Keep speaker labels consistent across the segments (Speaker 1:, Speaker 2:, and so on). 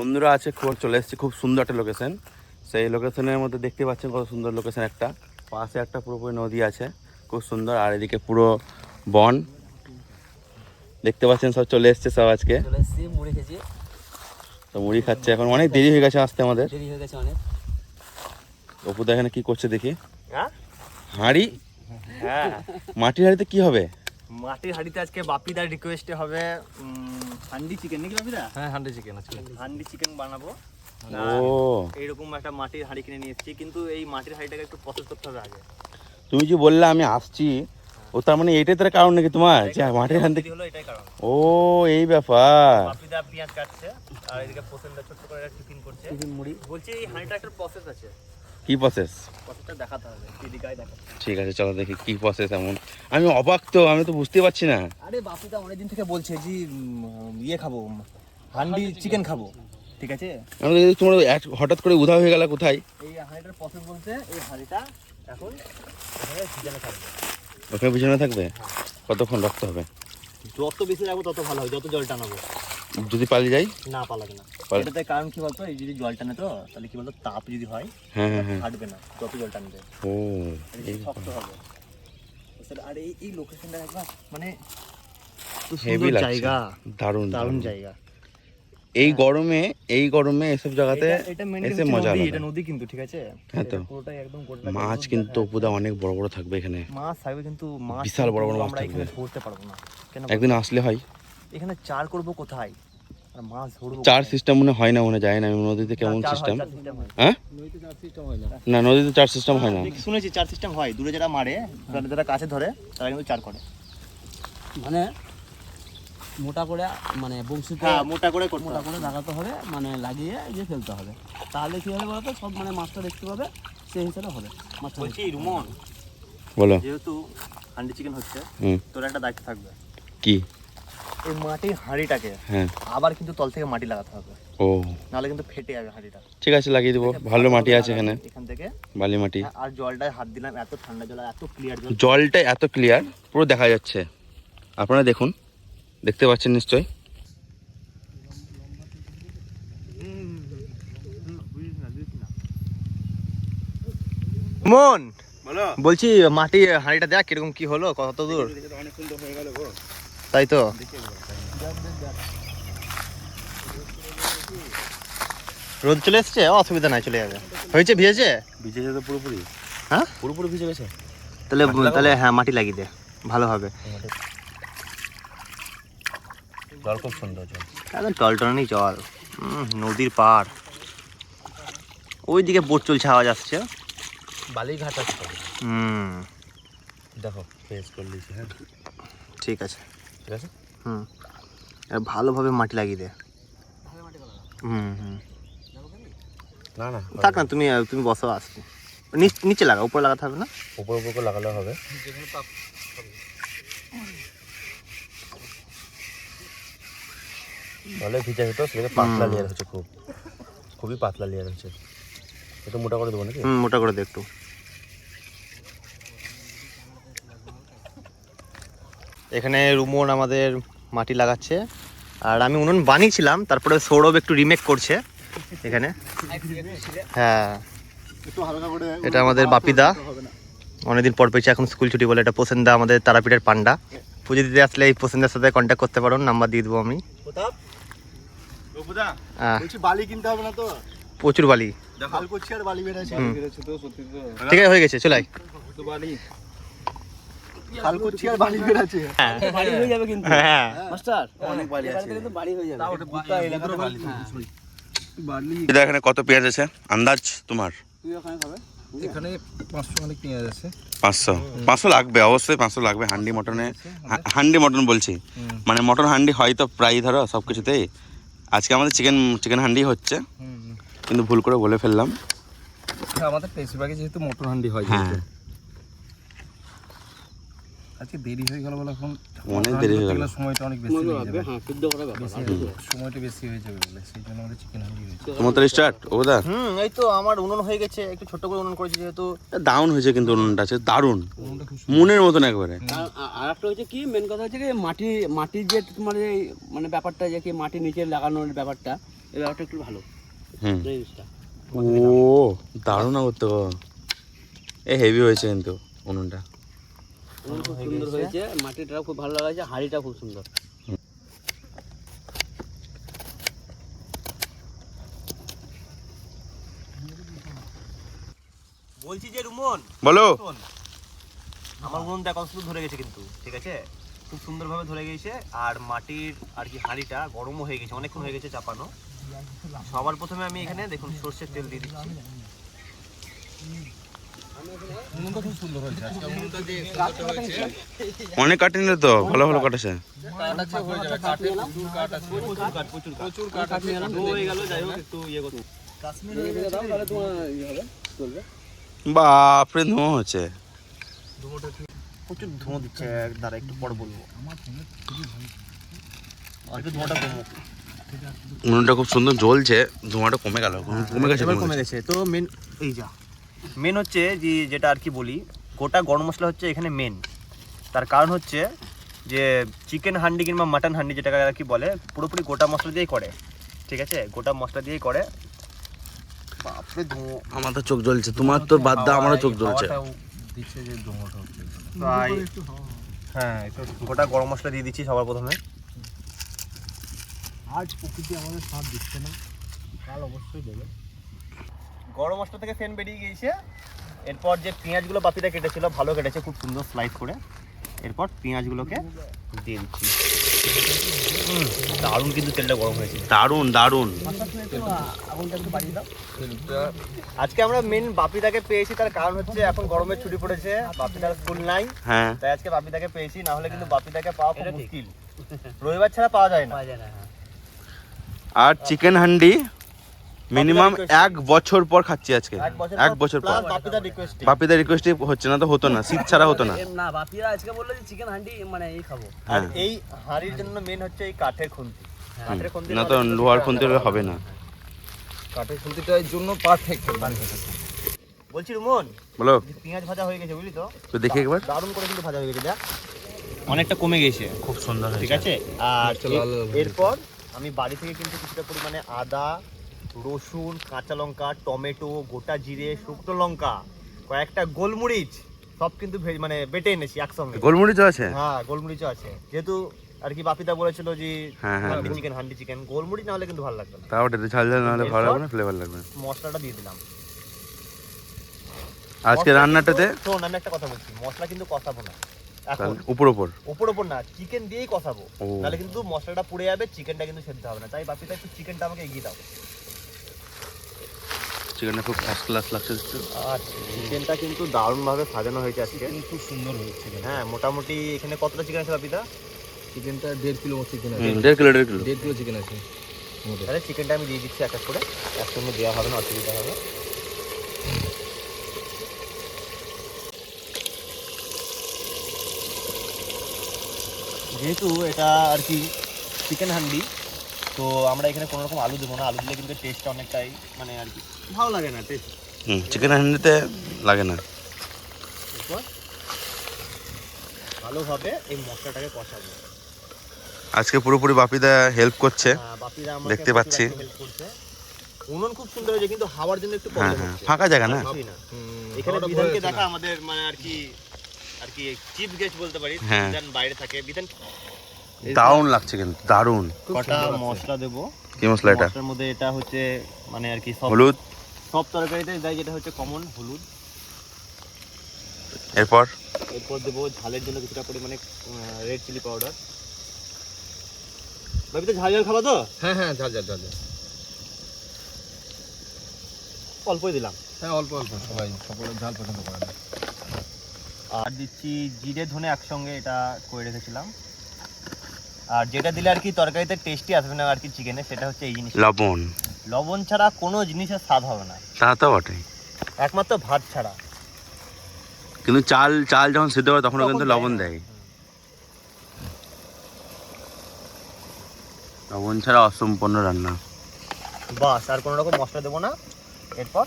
Speaker 1: বন্ধুরা আছে খুব চলে এসেছি খুব সুন্দর একটা লোকেশন সেই লোকেশনের মধ্যে দেখতে পাচ্ছেন কত সুন্দর লোকেশন একটা। পাশে একটা পুরোপুরি নদী আছে খুব সুন্দর। আর এদিকে পুরো বন। দেখতে পাচ্ছেন সব চলে এসছে সব আজকে। তো মুড়ি খাচ্ছে এখন। অনেক দেরি হয়ে গেছে আসতে আমাদের। অপুদা এখানে কি করছে দেখি।
Speaker 2: হ্যাঁ?
Speaker 1: হাঁড়ি?
Speaker 2: হ্যাঁ।
Speaker 1: মাটির হাঁড়িতে কি হবে?
Speaker 2: মাটির হাঁড়িতে আজকে বাপিদার রিকোয়েস্টে হবে হান্ডি চিকেন নাকি বাপিদা?
Speaker 3: হ্যাঁ হান্ডি চিকেন আছে।
Speaker 2: হান্ডি চিকেন বানাবো।
Speaker 1: ও।
Speaker 2: এইরকম একটা মাটির হাঁড়ি কিনে নিয়ে এসেছি কিন্তু এই মাটির হাঁড়িটাকে একটু প্রসেস করতে হবে আগে।
Speaker 1: তুমি যে বললে আমি আসছি ও তার মানে এইটাই তার কারণ নাকি তোমার? যে মাটির হাঁড়ি
Speaker 2: হলো এটাই কারণ।
Speaker 1: ও এই ব্যাপার।
Speaker 2: বাপিদা পেঁয়াজ কাটছে আর এদিকে পোসেনটা ছোট্ট করে একটা টিফিন করছে।
Speaker 3: মুড়ি।
Speaker 2: বলছি এই হাঁড়িটা একটা প্রসেস আছে।
Speaker 1: কি প্রসেস
Speaker 2: হবে
Speaker 1: ঠিক আছে চলো দেখি কি প্রসেস এমন। আমি অবাক তো আমি তো বুঝতে পারছি না।
Speaker 2: আরে বাপিদা অনেকদিন থেকে বলছে যে ইয়ে খাব হান্ডি চিকেন খাব। ঠিক আছে?
Speaker 1: আমি তোমার এক- হঠাৎ করে উধাও হয়ে গেল কোথায়?
Speaker 2: এই হাঁড়িটার প্রসেস বলতে এই হাঁড়িটা এখন ভিজানো থাকবে।
Speaker 1: ওখানে থাকবে? কতক্ষণ রাখতে হবে?
Speaker 2: যত বেশি রাখব তত ভালো হয় যত জল টানাবো
Speaker 1: যদি পালিয়ে যাই?
Speaker 2: না পালাবে না। এটাতে কারণ কি বলতো? এই যদি জল টানে তো তাহলে কি বলতো? তাপ যদি হয়
Speaker 1: হ্যাঁ হ্যাঁ হ্যাঁ।
Speaker 2: ফাটবে না যত জল টানবে
Speaker 1: ও এই
Speaker 2: শক্ত হবে? আর এই এই লোকেশনটা একবার মানে
Speaker 1: হেভি
Speaker 2: জায়গা।
Speaker 1: দারুণ
Speaker 2: দারুণ। জায়গা।
Speaker 1: এই গরমে এই গরমে এসব জায়গাতে এসে মজা আলাদা।
Speaker 2: এটা নদী কিন্তু ঠিক আছে?
Speaker 1: হ্যাঁ তো।
Speaker 2: পুরোটাই একদম গোটাটা
Speaker 1: মাছ কিন্তু অপুদা অনেক বড় বড় থাকবে এখানে।
Speaker 2: মাছ থাকবে কিন্তু মাছ
Speaker 1: বিশাল বড় বড় মাছ
Speaker 2: আমরা এখানে
Speaker 1: থাকবে।
Speaker 2: ধরতে পারব না। কেন
Speaker 1: একদিন আসলে হয়।
Speaker 2: এখানে চার করব কোথায়?
Speaker 1: চার সিস্টেম মনে হয় না মনে যায় না আমি নদীতে কেমন সিস্টেম
Speaker 2: হয়।
Speaker 1: হ্যাঁ। না। নদীতে চার সিস্টেম হয় না।
Speaker 2: শুনেছি চার সিস্টেম হয় দূরে যারা মারে যারা যারা কাছে ধরে তারা কিন্তু চার করে।
Speaker 3: মানে মোটা করে মানে বংশীতে
Speaker 2: হ্যাঁ মোটা করে
Speaker 3: মোটা করে লাগাতে হবে মানে লাগিয়ে যে ফেলতে হবে। তাহলে কি হবে বলতো সব মানে মাছটা দেখতে পাবে সেই হিসাবে হবে। মাছটা
Speaker 2: বলছি রুমন
Speaker 1: বলো।
Speaker 2: যেহেতু হান্ডি চিকেন হচ্ছে তোর একটা দায়িত্ব থাকবে।
Speaker 1: কি?
Speaker 2: এই মাটির হাঁড়িটাকে
Speaker 1: হ্যাঁ।
Speaker 2: আবার কিন্তু তল থেকে মাটি লাগাতে হবে।
Speaker 1: ও।
Speaker 2: নাহলে কিন্তু ফেটে যাবে হাঁড়িটা।
Speaker 1: ঠিক আছে লাগিয়ে দেবো। ভালো মাটি আছে এখানে।
Speaker 2: এখান থেকে।
Speaker 1: বালি মাটি।
Speaker 2: আর জলটায় হাত দিলাম এত ঠান্ডা জল এত ক্লিয়ার জল।
Speaker 1: জলটা এত ক্লিয়ার পুরো দেখা যাচ্ছে। আপনারা দেখুন দেখতে পাচ্ছেন নিশ্চয়ই?
Speaker 2: মন বলছি মাটি হাঁড়িটা দেখ কীরকম কি হলো কত দূর?
Speaker 1: অনেক সুন্দর হয়ে গেল
Speaker 2: তাই তো? রোদ চলে এসছে? অসুবিধা নাই চলে যাবে। হয়েছে ভিজেছে?
Speaker 1: ভিজে যেতে পুরোপুরি।
Speaker 2: হ্যাঁ?
Speaker 1: পুরোপুরি ভিজে গেছে?
Speaker 2: তাহলে তাহলে হ্যাঁ মাটি লাগিয়ে দে ভালো হবে।
Speaker 1: জল খুব সুন্দর জল।
Speaker 2: একদম টলটলানি জল। নদীর পার ওইদিকে বোট চলছে আওয়াজ আসছে।
Speaker 1: বালিঘাট আছে
Speaker 2: হুম।
Speaker 1: দেখো ফেস করে হ্যাঁ।
Speaker 2: ঠিক আছে।
Speaker 1: ঠিক আছে?
Speaker 2: হুম। এবার ভালোভাবে মাটি লাগিয়ে দে। হুম হুম।
Speaker 1: না না
Speaker 2: থাক না তুমি তুমি বসো আসবে নিচে লাগা উপরে লাগাতে হবে না?
Speaker 1: উপর উপর করে লাগালে হবে। জলে ভিজে হতো সেটাকে পাতলা লেয়ার হচ্ছে খুব। খুবই পাতলা লেয়ার হচ্ছে। একটু মোটা করে দেবো নাকি?
Speaker 2: হুম মোটা করে দে একটু। এখানে রুমন আমাদের মাটি লাগাচ্ছে। আর আমি উনুন বানিয়েছিলাম তারপরে সৌরভ একটু রিমেক করছে এখানে। হ্যাঁ। এটা আমাদের বাপিদা। অনেকদিন পর পেয়েছে এখন স্কুল ছুটি বলে। এটা পোসেনদা আমাদের তারাপীঠের পান্ডা। পুজো দিতে আসলে এই পোসেনদার সাথে কন্ট্যাক্ট করতে পারো নাম্বার দিয়ে দেবো আমি। হ্যাঁ,
Speaker 4: বালি কিনতে হবে না তো?
Speaker 2: প্রচুর বালি। ঠিক আছে হয়ে গেছে
Speaker 4: চলাই বালি। হাল করছি আর বালি
Speaker 2: হ্যাঁ।
Speaker 3: বাড়ি হয়ে যাবে কিন্তু।
Speaker 2: হ্যাঁ।
Speaker 3: মাস্টার
Speaker 4: অনেক বালি
Speaker 3: এবারে কিন্তু বাড়ি হয়ে যাবে।
Speaker 4: বালি
Speaker 1: এটা এখানে কত পেঁয়াজ আছে? আন্দাজ তোমার?
Speaker 3: তুই ওখানে খাবে?
Speaker 4: এখানে পাঁচশো পেঁয়াজ আছে।
Speaker 1: পাঁচশো। পাঁচশো লাগবে অবশ্যই পাঁচশো লাগবে। হান্ডি মটনে হান্ডি মটন বলছি। মানে মটন হান্ডি হয় তো প্রায় ধরো সব কিছুতেই আজকে আমাদের চিকেন চিকেন হান্ডি হচ্ছে। কিন্তু ভুল করে বলে ফেললাম।
Speaker 4: আমাদের বেশিরভাগই যেহেতু মোটর হান্ডি হয়
Speaker 1: হ্যাঁ।
Speaker 4: যেহেতু। আজকে দেরি হয়ে গেল বলে এখন
Speaker 1: অনেক দেরি হয়ে গেল।
Speaker 4: সময়টা অনেক বেশি হয়ে যাবে।
Speaker 3: হ্যাঁ সিদ্ধ করা
Speaker 4: সময়টা বেশি হয়ে যাবে বলে সেই জন্য আমাদের চিকেন হান্ডি হয়েছে।
Speaker 1: তোমার স্টার্ট ওদা
Speaker 2: হুম এই তো আমার উনুন হয়ে গেছে একটু ছোট করে উনুন করেছি যেহেতু।
Speaker 1: দারুণ হয়েছে কিন্তু উনুনটা আছে দারুণ। মনের মতন একবারে।
Speaker 3: আর- একটা হচ্ছে কি মেন কথা হচ্ছে কি মাটি মাটির যে তোমার এই মানে ব্যাপারটা যে কি মাটি নিচে লাগানোর ব্যাপারটা এই ব্যাপারটা একটু ভালো।
Speaker 1: হুম। ও দারুণ করতে এ হেভি হয়েছে কিন্তু উনুনটা।
Speaker 3: উনুন খুব সুন্দর হয়েছে। মাটিটাও খুব ভালো লাগাছে হাঁড়িটা খুব সুন্দর।
Speaker 2: বলছি যে রুমন
Speaker 1: বলো।
Speaker 2: আমার উনুনটা কত সুন্দর ধরে গেছে কিন্তু ঠিক আছে? খুব সুন্দরভাবে ধরে গেছে আর মাটির আর কি হাঁড়িটা গরমও হয়ে গেছে অনেকক্ষণ হয়ে গেছে চাপানো। সবার প্রথমে আমি এখানে দেখুন সর্ষের তেল দিয়ে দিচ্ছি।
Speaker 1: অনেক কাটে নিলে তো ভালো ভালো কাটেছে বাপরে ধোঁয়া হচ্ছে।
Speaker 2: প্রচুর ধোঁয়া দিচ্ছে দাঁড়া একটু পর বলব।
Speaker 1: উনুনটা খুব সুন্দর জ্বলছে ধোঁয়াটা কমে গেল কমে গেছে কমে গেছে।
Speaker 2: তো মেন এই যা। মেন হচ্ছে যে যেটা আর কি বলি গোটা গরম মশলা হচ্ছে এখানে মেন তার কারণ হচ্ছে যে চিকেন হান্ডি কিংবা মাটন হান্ডি যেটাকে আর কি বলে পুরোপুরি গোটা মশলা দিয়েই করে। ঠিক আছে? গোটা মশলা দিয়েই করে। বাপরে ধোঁয়া
Speaker 1: আমার তো চোখ জ্বলছে। তোমার তোর বাদ দাও আমারও চোখ জ্বলছে।
Speaker 2: তাই হ্যাঁ একটু গোটা গরম মশলা দিয়ে দিচ্ছি সবার প্রথমে।
Speaker 4: আজ প্রকৃতি আমাদের সাথ দিচ্ছে না। কাল অবশ্যই দেবে।
Speaker 2: গরম মশলা থেকে ফেন বেরিয়ে গিয়েছে। এরপর যে পেঁয়াজগুলো বাপিটা কেটেছিল ভালো কেটেছে খুব সুন্দর স্লাইস করে। এরপর পেঁয়াজগুলোকে দিয়ে দিচ্ছি। দারুণ কিন্তু তেলটা গরম হয়েছে।
Speaker 1: দারুণ দারুণ।
Speaker 3: আগুনটা একটু বাড়িয়ে দাও
Speaker 2: আজকে আমরা মেন বাপিদাকে পেয়েছি তার কারণ হচ্ছে এখন গরমের ছুটি পড়েছে বাপিদার স্কুল নাই।
Speaker 1: হ্যাঁ।
Speaker 2: তাই আজকে বাপিদাকে পেয়েছি না হলে কিন্তু বাপিদাকে পাওয়া খুব মুশকিল। রবিবার ছাড়া পাওয়া যায় না।
Speaker 3: পাওয়া যায় না হ্যাঁ।
Speaker 1: আর চিকেন হান্ডি মিনিমাম এক বছর পর খাচ্ছি আজকে। এক বছর পর?
Speaker 2: বাপিদার রিকোয়েস্ট
Speaker 1: রিকোয়েস্টে হচ্ছে না তো হতো না। শীত ছাড়া হতো না।
Speaker 3: না বাপিরা আজকে বলল যে চিকেন হান্ডি মানে এই খাব।
Speaker 2: আর
Speaker 1: হ্যাঁ
Speaker 2: এই হাঁড়ির জন্য মেন হচ্ছে এই কাঠের খুন্তি। কাঠের খুন্তি
Speaker 1: না তো লোহার খুন্তি হবে না।
Speaker 4: কাঠের খুঁটিটার জন্য পারফেক্ট
Speaker 2: বলছি রুমন
Speaker 1: বলো।
Speaker 2: পেঁয়াজ ভাজা হয়ে গেছে বুঝলি তো?
Speaker 1: তো দেখি একবার।
Speaker 2: দারুণ করে কিন্তু ভাজা হয়ে গেছে দেখ। অনেকটা কমে গেছে।
Speaker 1: খুব সুন্দর
Speaker 2: ঠিক আছে? আর
Speaker 4: চলো,
Speaker 2: এরপর আমি বাড়ি থেকে কিন্তু কিছুটা পরিমাণে আদা রসুন কাঁচা লঙ্কা টমেটো গোটা জিরে শুকনো লঙ্কা কয়েকটা গোলমরিচ সব কিন্তু মানে বেটে এনেছি একসঙ্গে।
Speaker 1: গোলমরিচও আছে?
Speaker 2: হ্যাঁ গোলমরিচও আছে। যেহেতু আর কি বাপিদা বলেছিল যে
Speaker 1: হ্যাঁ, হ্যাঁ,
Speaker 2: হান্ডি
Speaker 1: হ্যাঁ।
Speaker 2: চিকেন হান্ডি চিকেন গোলমরিচ না হলে কিন্তু ভালো লাগবে না।
Speaker 1: তাও ওটা ঝাল ঝাল না হলে ভালো লাগবে না ফ্লেভার লাগবে
Speaker 2: মশলাটা দিয়ে দিলাম।
Speaker 1: আজকে রান্নাটাতে?
Speaker 2: শোন আমি একটা কথা বলছি মশলা কিন্তু কষাবো না। এখন
Speaker 1: উপর উপর
Speaker 2: ওপর? ওপর না চিকেন দিয়েই কষাবো। তাহলে কিন্তু মশলাটা পুড়ে যাবে চিকেনটা কিন্তু সেদ্ধ হবে না। তাই বাপিটা একটু চিকেনটা আমাকে এগিয়ে দাও।
Speaker 1: চিকেনটা খুব ফার্স্ট ক্লাস লাগছে দেখতে।
Speaker 2: আর চিকেনটা কিন্তু দারুণভাবে সাজানো হয়েছে আজকে।
Speaker 4: খুব সুন্দর হয়েছে
Speaker 2: হ্যাঁ মোটামুটি এখানে কতটা চিকেন আছে বাপিদা?
Speaker 4: চিকেনটা দেড় কিলো চিকেন আছে।
Speaker 1: দেড় কিলো দেড় কিলো।
Speaker 4: দেড় কিলো চিকেন আছে।
Speaker 2: তাহলে চিকেনটা আমি দিয়ে দিচ্ছি এক এক করে। একসঙ্গে দেওয়া হবে না অসুবিধা হবে। যেহেতু এটা আর কি চিকেন হান্ডি তো আমরা এখানে কোনো রকম আলু দেবো না। আলু দিলে কিন্তু টেস্টটা অনেকটাই মানে আর কি। ভালো লাগে না টেস্ট
Speaker 1: হুম চিকেন হান্ডিতে লাগে না।
Speaker 2: ভালোভাবে এই মশলাটাকে কষাবো।
Speaker 1: আজকে পুরোপুরি বাপিদা হেল্প করছে।
Speaker 2: হ্যাঁ, বাপিরা
Speaker 1: দেখতে পাচ্ছি।
Speaker 2: উনুন খুব সুন্দর হয়েছে কিন্তু হাওয়ার জন্য একটু
Speaker 1: হ্যাঁ
Speaker 2: প্রবলেম
Speaker 1: হ্যাঁ
Speaker 2: হচ্ছে।
Speaker 1: ফাঁকা জায়গা না?
Speaker 2: এখানে বিধানকে দেখা আমাদের মানে আর কি আর কি চিফ গেস্ট বলতে পারি।
Speaker 1: হ্যাঁ।
Speaker 2: বিধান বাইরে থাকে। বিধান
Speaker 1: দারুণ লাগছে কিন্তু দারুণ।
Speaker 2: কটা মশলা দেবো?
Speaker 1: কি মশলা এটা?
Speaker 2: মশলার মধ্যে এটা হচ্ছে মানে আর কি সব
Speaker 1: হলুদ।
Speaker 2: সব তরকারিতে দেয় যেটা হচ্ছে কমন হলুদ।
Speaker 1: এরপর?
Speaker 2: এরপর দেবো ঝালের জন্য কিছুটা পরিমাণে রেড চিলি পাউডার ভাবি তো ঝাল ঝাল খাবা তো?
Speaker 4: হ্যাঁ হ্যাঁ ঝাল ঝাল ঝাল।
Speaker 2: অল্পই দিলাম।
Speaker 4: হ্যাঁ অল্প অল্প সবাই সকলে ঝাল পছন্দ করে। না
Speaker 2: আর দিচ্ছি জিরে ধনে একসঙ্গে এটা করে রেখেছিলাম। আর যেটা দিলে আর কি তরকারিতে টেস্টি আসবে না আর কি চিকেনে সেটা হচ্ছে এই জিনিস
Speaker 1: লবণ।
Speaker 2: লবণ ছাড়া কোনো জিনিসের স্বাদ হবে না।
Speaker 1: তা তো বটে
Speaker 2: একমাত্র ভাত ছাড়া।
Speaker 1: কিন্তু চাল চাল যখন সিদ্ধ হয়
Speaker 2: তখন
Speaker 1: কিন্তু লবণ দেয়। লবণ ছাড়া অসম্পূর্ণ রান্না।
Speaker 2: বাস আর কোনো রকম মশলা দেবো না। এরপর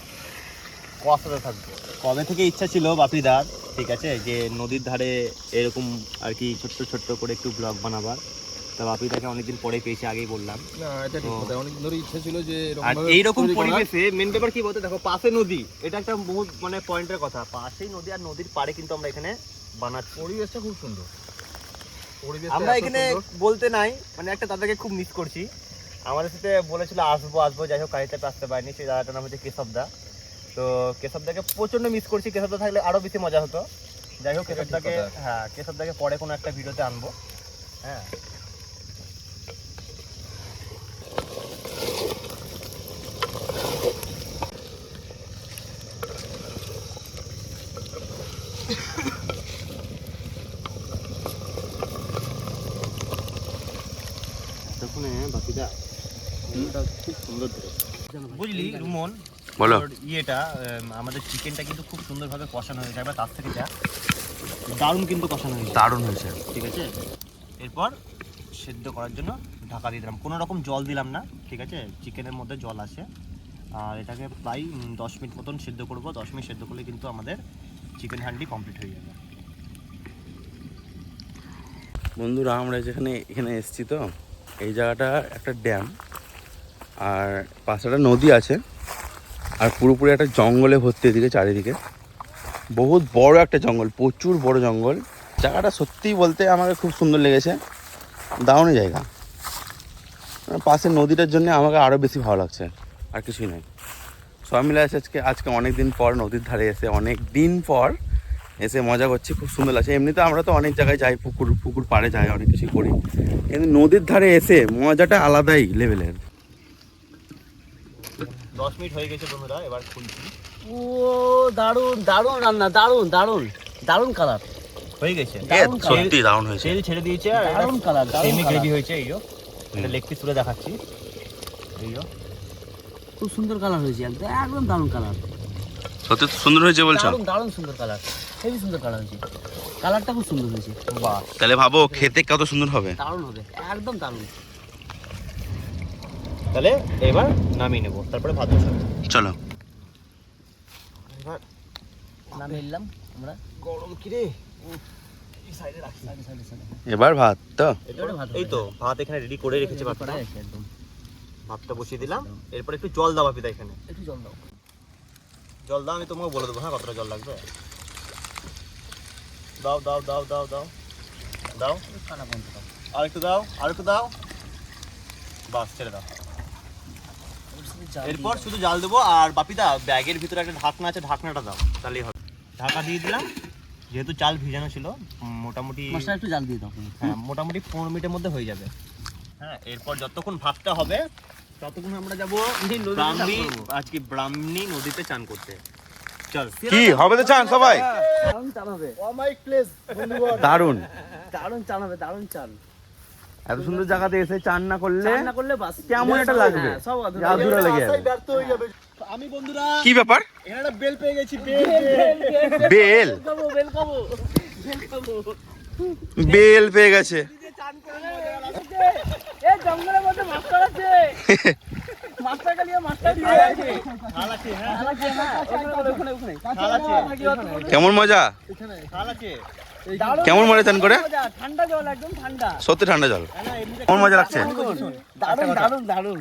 Speaker 2: কষাতে থাকবে। কবে থেকে ইচ্ছা ছিল বাপিদার ঠিক আছে যে নদীর ধারে এরকম আর কি ছোট্ট ছোট্ট করে একটু ব্লগ বানাবার। তা অনেকদিন পরে পেয়েছি আগেই বললাম।
Speaker 4: না এটা ঠিক কথা। অনেক ধরে ইচ্ছে ছিল যে
Speaker 2: আর এইরকম পরিবেশে মেন ব্যাপার কি বলতে দেখো পাশে নদী এটা একটা বহুত মানে পয়েন্টের কথা। পাশেই নদী আর নদীর পাড়ে কিন্তু আমরা এখানে বানাচ্ছি।
Speaker 4: পরিবেশটা খুব সুন্দর।
Speaker 2: আমরা এখানে বলতে নাই মানে একটা দাদাকে খুব মিস করছি। আমাদের সাথে বলেছিল আসব আসব যাই হোক কাহিতে আসতে পারিনি। সেই দাদাটার নাম হচ্ছে কেশবদা। তো কেশবদাকে প্রচণ্ড মিস করছি। কেশবদা থাকলে আরও বেশি মজা হতো। যাই হোক কেশবদাকে। হ্যাঁ কেশবদাকে পরে কোনো একটা ভিডিওতে আনব। হ্যাঁ। বুঝলি রুমন?
Speaker 1: বলো।
Speaker 2: ইয়েটা আমাদের চিকেনটা কিন্তু খুব সুন্দরভাবে কষানো হয়েছে। একবার তার থেকে যা। দারুণ কিন্তু কষানো হয়েছে।
Speaker 1: দারুণ হয়েছে।
Speaker 2: ঠিক আছে? এরপর সেদ্ধ করার জন্য ঢাকা দিয়ে দিলাম। কোনো রকম জল দিলাম না ঠিক আছে? চিকেনের মধ্যে জল আছে। আর এটাকে প্রায় দশ মিনিট মতন সেদ্ধ করব। দশ মিনিট সেদ্ধ করলে কিন্তু আমাদের চিকেন হান্ডি কমপ্লিট হয়ে যাবে।
Speaker 1: বন্ধুরা আমরা যেখানে এখানে এসেছি তো এই জায়গাটা একটা ড্যাম আর পাশে একটা নদী আছে। আর পুরোপুরি একটা জঙ্গলে ভর্তি এদিকে, চারিদিকে। বহুত বড় একটা জঙ্গল, প্রচুর বড় জঙ্গল। জায়গাটা সত্যিই বলতে আমাকে খুব সুন্দর লেগেছে। দারুণ জায়গা। আর পাশে নদীটার জন্য আমাকে আরও বেশি ভালো লাগছে, আর কিছুই নয় সবাই মিলে আছে আজকে আজকে অনেক দিন পর নদীর ধারে এসে অনেক দিন পর এসে মজা করছি, খুব সুন্দর লাগছে। এমনিতে আমরা তো অনেক জায়গায় যাই, পুকুর পুকুর পাড়ে যাই, অনেক কিছু করি। কিন্তু নদীর ধারে এসে মজাটা আলাদাই লেভেলের
Speaker 2: দশ মিনিট হয়ে গেছে বন্ধুরা এবার খুলছি।
Speaker 3: ও দারুণ দারুণ রান্না দারুণ দারুণ দারুণ কালার
Speaker 2: হয়ে গেছে।
Speaker 3: দারুণ
Speaker 1: সত্যি দারুণ হয়েছে।
Speaker 2: তেল ছেড়ে দিয়েছে আর
Speaker 3: দারুণ কালার
Speaker 2: সেমি গ্রেভি হয়েছে এই এটা লেগ পিস তুলে দেখাচ্ছি। এই
Speaker 3: খুব সুন্দর কালার হয়েছে একদম একদম দারুণ কালার
Speaker 1: সত্যি সুন্দর হয়েছে বলছো?
Speaker 3: দারুণ দারুণ সুন্দর কালার হেভি সুন্দর কালার হয়েছে। কালারটা খুব সুন্দর হয়েছে।
Speaker 2: বাহ।
Speaker 1: তাহলে ভাবো খেতে কত সুন্দর হবে?
Speaker 3: দারুণ হবে একদম দারুণ
Speaker 2: তাহলে এবার নামিয়ে নেব তারপরে ভাত বসাবো।
Speaker 1: চলো।
Speaker 2: এবার
Speaker 3: নামে এলাম আমরা।
Speaker 2: গরম কিরে?
Speaker 3: সাইডে সাইডে সাইডে।
Speaker 1: এবার ভাত তো?
Speaker 3: ভাত
Speaker 2: এই তো ভাত এখানে রেডি করে রেখেছে ভাতটা।
Speaker 3: একদম।
Speaker 2: ভাতটা বসিয়ে দিলাম। এরপর একটু জল দাও পিতা এখানে।
Speaker 3: একটু জল দাও।
Speaker 2: জল দাও আমি তোমাকে বলে দেবো হ্যাঁ কতটা জল লাগবে? দাও দাও দাও দাও দাও। দাও।
Speaker 3: দাও
Speaker 2: আর একটু দাও আর একটু দাও। বাস ছেড়ে দাও। এরপর শুধু জাল দেবো আর বাপিদা ব্যাগের ভিতরে একটা ঢাকনা আছে ঢাকনাটা দাও তাহলেই হবে। ঢাকা দিয়ে দিলাম যেহেতু চাল ভিজানো ছিল মোটামুটি
Speaker 3: মশলা একটু জাল দিয়ে দাও
Speaker 2: হ্যাঁ মোটামুটি পনেরো মিনিটের মধ্যে হয়ে যাবে। হ্যাঁ এরপর যতক্ষণ ভাতটা হবে ততক্ষণ আমরা যাব ব্রাহ্মী আজকে ব্রাহ্মী নদীতে চান করতে। চল।
Speaker 1: কি হবে তো চান সবাই?
Speaker 3: দারুণ চান হবে।
Speaker 4: অমাইক
Speaker 1: দারুণ।
Speaker 3: দারুণ চান হবে দারুণ চান
Speaker 1: এত সুন্দর জায়গাতে এসে চান না করলে
Speaker 3: না করলে বাস।
Speaker 1: কেমন একটা লাগবে?
Speaker 3: হ্যাঁ, সব
Speaker 1: লেগে যাবে।
Speaker 4: ব্যর্থ হয়ে যাবে। আমি বন্ধুরা
Speaker 1: কি ব্যাপার?
Speaker 4: এখানে একটা বেল পেয়ে গেছি বেল।
Speaker 1: বেল
Speaker 3: খাব বেল খাব বেল খাব।
Speaker 1: বেল পেয়ে গেছে।
Speaker 3: এই জঙ্গলের মধ্যে মাস্টার আছে। মাস্টার কালিয়া মাস্টার দিয়ে আছে
Speaker 2: থাল আছে হ্যাঁ?
Speaker 3: শালা কে? ওখানে ওখানে ওখানে।
Speaker 2: আছে
Speaker 1: কেমন মজা?
Speaker 2: আছে
Speaker 1: কেমন মজা চান করে?
Speaker 3: ঠান্ডা জল একদম ঠান্ডা।
Speaker 1: সত্যি ঠান্ডা জল?
Speaker 2: হ্যাঁ,
Speaker 1: কেমন মজা লাগছে?
Speaker 3: দারুণ দারুণ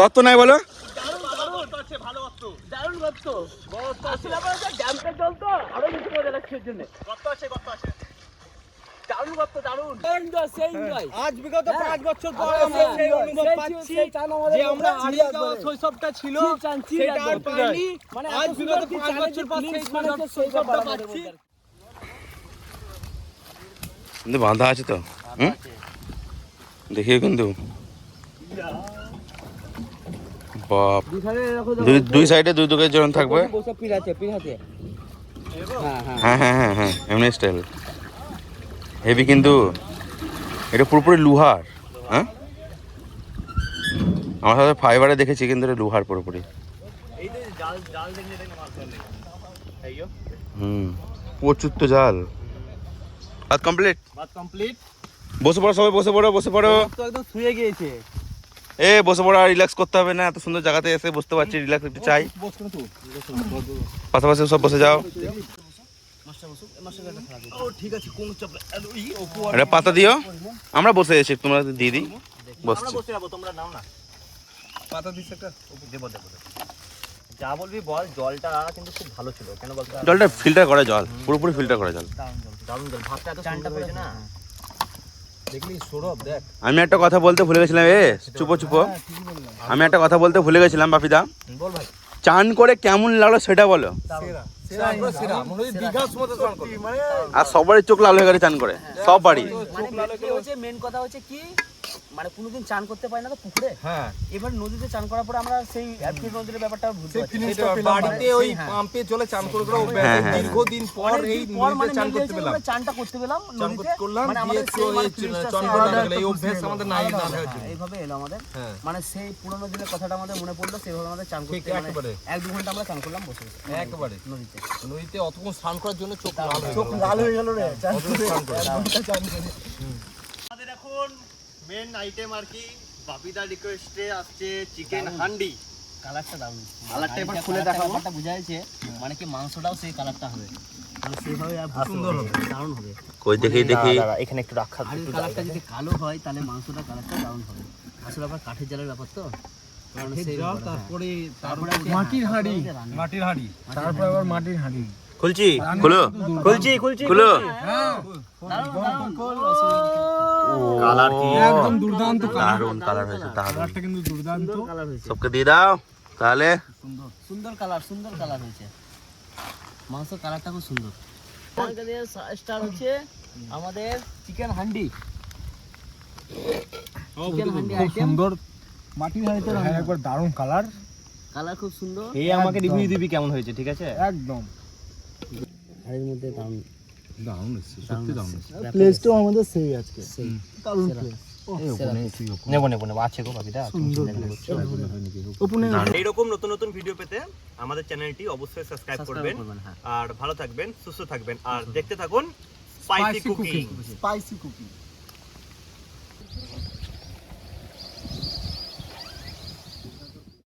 Speaker 1: গত নাই বলো?
Speaker 3: দারুণ গর্ত দারুণ গর্ত দারুণ। এনজয় সেই এনজয়
Speaker 4: আজ বিগত
Speaker 3: হ্যাঁ।
Speaker 4: পাঁচ বছর পর আমরা
Speaker 3: সেই
Speaker 4: সেই অনুভব পাচ্ছি
Speaker 3: সেই
Speaker 4: যে আমরা হারিয়ে যাওয়া শৈশবটা ছিল সেটা আর পাইনি।
Speaker 3: মানে
Speaker 4: আজ বিগত পাঁচ বছর পর সেই
Speaker 3: মানে
Speaker 4: শৈশবটা পাচ্ছি।
Speaker 1: কিন্তু বাঁধা আছে তো? হুম? দেখিয়ে কিন্তু। বাপ। দুই দুই সাইডে দুই দুকের জন থাকবে?
Speaker 3: হ্যাঁ হ্যাঁ
Speaker 1: হ্যাঁ হ্যাঁ হ্যাঁ হ্যাঁ এমনি স্টাইল হেভি কিন্তু এটা পুরোপুরি লুহার হ্যাঁ আমার সাথে ফাইবারে দেখেছি কিন্তু এটা লুহার পুরোপুরি হুম প্রচুর তো জাল ভাত কমপ্লিট
Speaker 2: ভাত কমপ্লিট
Speaker 1: বসে পড়ো সবাই বসে পড়ো বসে পড়ো
Speaker 3: তো একদম শুয়ে গিয়েছে
Speaker 1: এ বসে পড়া রিল্যাক্স করতে হবে না এত সুন্দর জায়গাতে এসে বসতে পারছি রিল্যাক্স একটু চাই পাশাপাশি সব বসে যাও
Speaker 4: আছে
Speaker 1: একটা পাতা দিও। আমরা বসে এসেছি তোমরা দিয়ে দিই। বসছি।
Speaker 2: বসে যাব তোমরা নাও না।
Speaker 4: পাতা দিস একটা
Speaker 2: দেবো দেবো দেবো। যা বলবি বল জলটা কিন্তু খুব ভালো ছিল। কেন বলতো?
Speaker 1: জলটা ফিল্টার করে জল পুরোপুরি ফিল্টার করে জল।
Speaker 2: দারুণ জল ভাতটা এত
Speaker 3: চানটা
Speaker 2: না?
Speaker 4: দেখলি সৌরভ দেখ।
Speaker 1: আমি একটা কথা বলতে ভুলে গেছিলাম এ চুপো চুপো। আমি একটা কথা বলতে ভুলে গেছিলাম বাপিদা।
Speaker 2: বল ভাই।
Speaker 1: চান করে কেমন লাগল সেটা বলো।
Speaker 4: হয়
Speaker 1: আর সবারই চোখ লাল হয়ে গেছে চান করে সব বাড়ি
Speaker 3: মানে মেন কথা হচ্ছে কি? মানে কোনোদিন চান করতে পারি না তো পুকুরে?
Speaker 4: হ্যাঁ।
Speaker 3: এবার নদীতে চান করার পরে আমরা সেই অ্যাপ্রিল নদীর ব্যাপারটা ভুলতে
Speaker 4: সেই
Speaker 3: পারছি।
Speaker 4: বাড়িতে ওই পাম্পে জলে চান করে করে
Speaker 1: হ্যাঁ, হ্যাঁ।
Speaker 4: দীর্ঘদিন পর এই
Speaker 3: মানে
Speaker 4: নদীতে চান করতে পেলাম।
Speaker 3: চানটা করতে পেলাম নদীতে।
Speaker 4: করলাম
Speaker 3: মানে আমাদের মানে
Speaker 4: চন করে লাগল এই অভ্যাস আমাদের নাই না হয়েছে
Speaker 3: হ্যাঁ, এইভাবে এলো আমাদের।
Speaker 4: হ্যাঁ।
Speaker 3: মানে সেই পুরনো দিনের কথাটা আমাদের মনে পড়ল সেভাবে আমাদের চান করতে মানে
Speaker 4: একেবারে।
Speaker 3: এক দু ঘণ্টা আমরা চান করলাম বসে বসে।
Speaker 4: একেবারে।
Speaker 3: নদীতে।
Speaker 4: নদীতে অতক্ষণ স্নান করার জন্য চোখ লাল হয়ে
Speaker 3: চোখ
Speaker 4: গেল।
Speaker 3: লাল হয়ে গেল রে চান
Speaker 4: করে।
Speaker 2: মেন আইটেম আর কি বাপিদা রিকোয়েস্টে আসছে চিকেন হান্ডি।
Speaker 3: কালারটা দারুণ
Speaker 2: কালারটা এবার খুলে দেখাবো।
Speaker 3: কালারটা বোঝা যাচ্ছে মানে কি মাংসটাও সেই কালারটা হবে। সেইভাবে আর সুন্দর হবে দারুণ হবে।
Speaker 1: কই দেখি দেখি।
Speaker 2: এখানে একটু রাখা
Speaker 3: আর এই কালারটা যদি কালো হয় তাহলে মাংসটা কালারটা দারুণ হবে। আসলে আবার কাঠের জালের ব্যাপার তো। কারণ সেই ব্যাপারটা।
Speaker 4: তারপরে
Speaker 3: তারপরে
Speaker 4: মাটির হাঁড়ি। মাটির হাঁড়ি। তারপরে আবার মাটির হাঁড়ি।
Speaker 1: খুলছি। খুলো।
Speaker 2: খুলছি খুলছি
Speaker 1: খুলো।
Speaker 2: কালার কি?
Speaker 4: একদম দুর্দান্ত
Speaker 1: দারুণ কালার হয়েছে দারুণ
Speaker 4: কিন্তু দুর্দান্ত।
Speaker 3: কালার হয়েছে।
Speaker 1: সবকে দিয়ে দাও তাহলে।
Speaker 3: সুন্দর সুন্দর কালার সুন্দর কালার হয়েছে। মাংস কালারটা খুব সুন্দর। স্টার হচ্ছে আমাদের চিকেন হান্ডি। চিকেন হান্ডি
Speaker 4: খুব
Speaker 3: আইটেম
Speaker 4: সুন্দর। মাটির হাঁড়িতে হ্যাঁ একবার দারুণ কালার।
Speaker 3: কালার খুব সুন্দর।
Speaker 2: এই আমাকে রিভিউ দিবি কেমন হয়েছে ঠিক আছে?
Speaker 4: একদম।
Speaker 3: হাড়ির মধ্যে দারুণ
Speaker 4: দারুণ এসছে সত্যি দারুণ এসছে।
Speaker 3: প্লেসটাও আমাদের সেই আজকে। সেই। দারুণ প্লেস
Speaker 2: নেব নেব নেব আছে গো বাপিদা এইরকম নতুন নতুন ভিডিও পেতে আমাদের চ্যানেলটি অবশ্যই সাবস্ক্রাইব করবেন।
Speaker 3: হ্যাঁ।
Speaker 2: আর ভালো থাকবেন সুস্থ থাকবেন। আর দেখতে থাকুন স্পাইসি কুকিং
Speaker 4: স্পাইসি কুকিং